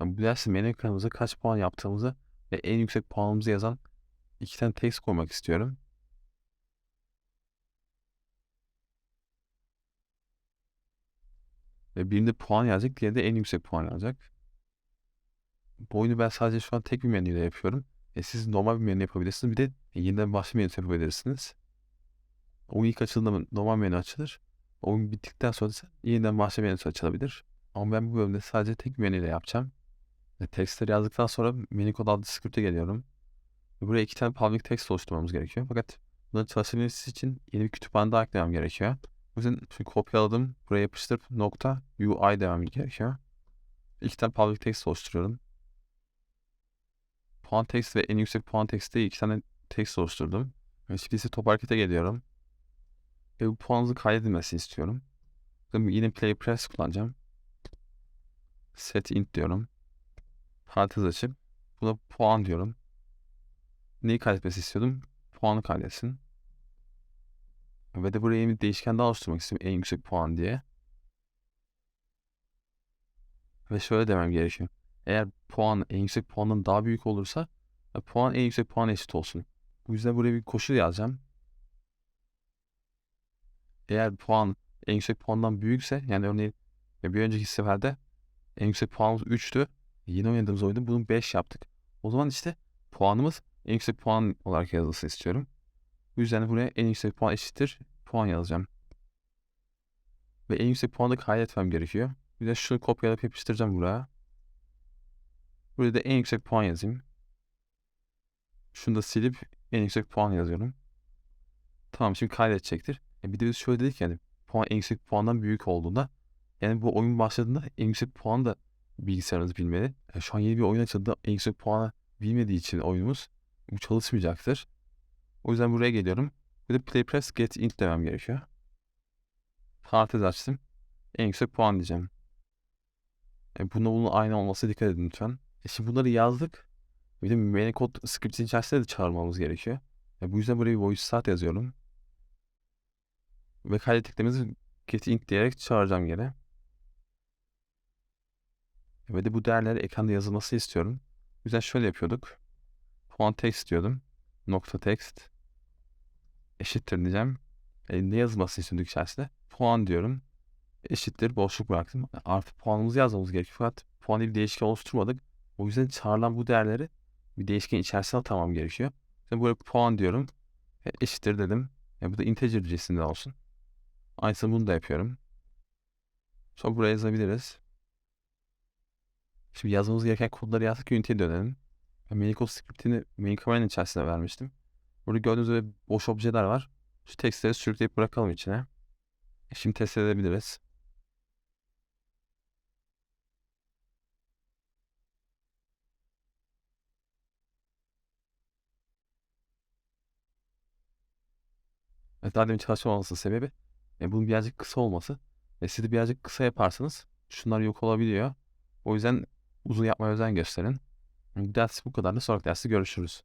Bu derste menü ekranımıza kaç puan yaptığımızı ve en yüksek puanımızı yazan iki tane text koymak istiyorum. Ve birinde puan yazacak, diğerinde en yüksek puan yazacak. Bu oyunu ben sadece şu an tek bir menüyle yapıyorum. E siz normal bir menü yapabilirsiniz. Bir de yeniden başka menü yapabilirsiniz. Oyun ilk açıldığında normal menü açılır. Oyun bittikten sonra ise yeniden başka menüsü açılabilir. Ama ben bu bölümde sadece tek menüyle yapacağım. Ve textleri yazdıktan sonra menü kod adlı script'e geliyorum. Buraya iki tane public text oluşturmamız gerekiyor. Fakat bunların çalışabilmesi için yeni bir kütüphane daha eklemem gerekiyor. O yüzden şimdi kopyaladım. Buraya yapıştırıp nokta UI demem gerekiyor. İki tane public text oluşturuyorum. Puan text ve en yüksek puan text diye iki tane text oluşturdum. Şimdi ise top harekete geliyorum. Ve bu puanınızı kaydedilmesini istiyorum. Yine play press kullanacağım. Set int diyorum. Parantez açıp buna puan diyorum. Neyi kaydetmesi istiyordum? Puanı kaydetsin. Ve de buraya bir değişken daha oluşturmak istiyorum en yüksek puan diye. Ve şöyle demem gerekiyor. Eğer puan en yüksek puandan daha büyük olursa e, puan en yüksek puan eşit olsun. Bu yüzden buraya bir koşul yazacağım. Eğer puan en yüksek puandan büyükse yani örneğin e, bir önceki seferde en yüksek puanımız 3'tü. Yeni oynadığımız oyunda bunu 5 yaptık. O zaman işte puanımız en yüksek puan olarak yazılsın istiyorum. Bu yüzden buraya en yüksek puan eşittir puan yazacağım. Ve en yüksek puanı kaydetmem gerekiyor. Bir de şunu kopyalayıp yapıştıracağım buraya. Buraya da en yüksek puan yazayım. Şunu da silip en yüksek puan yazıyorum. Tamam şimdi kaydedecektir. E bir de biz şöyle dedik yani puan en yüksek puandan büyük olduğunda yani bu oyun başladığında en yüksek puan da bilgisayarınız bilmeli. E şu an yeni bir oyun açıldı. En yüksek puanı bilmediği için oyunumuz bu çalışmayacaktır. O yüzden buraya geliyorum. Bir de play press get int demem gerekiyor. Parantez açtım. En yüksek puan diyeceğim. E bunda bunun aynı olması dikkat edin lütfen. E şimdi bunları yazdık. Bir de main kod script'in içerisinde de çağırmamız gerekiyor. E bu yüzden buraya bir voice start yazıyorum. Ve kaydettiklerimizi get int diyerek çağıracağım gene. Ve de bu değerleri ekranda yazılması istiyorum. O yüzden şöyle yapıyorduk. Puan text diyordum. Nokta text. Eşittir diyeceğim. E, ne yazılması istiyorduk içerisinde? Puan diyorum. Eşittir boşluk bıraktım. Artı puanımızı yazmamız gerekiyor. Fakat puan bir değişken oluşturmadık. O yüzden çağrılan bu değerleri bir değişken içerisine atamam gerekiyor. Şimdi buraya puan diyorum. E, eşittir dedim. E, bu da integer cinsinden olsun. Aynısını bunu da yapıyorum. Sonra buraya yazabiliriz. Şimdi yazmamız gereken kodları yazdık Unity'ye dönelim. Ben main code scriptini command'in içerisine vermiştim. Burada gördüğünüz gibi boş objeler var. Şu tekstleri sürükleyip bırakalım içine. E şimdi test edebiliriz. Evet, daha demin çalışmamasının sebebi e, bunun birazcık kısa olması. Ve siz de birazcık kısa yaparsanız şunlar yok olabiliyor. O yüzden uzun yapmaya özen gösterin. Ders bu kadar da sonraki derste görüşürüz.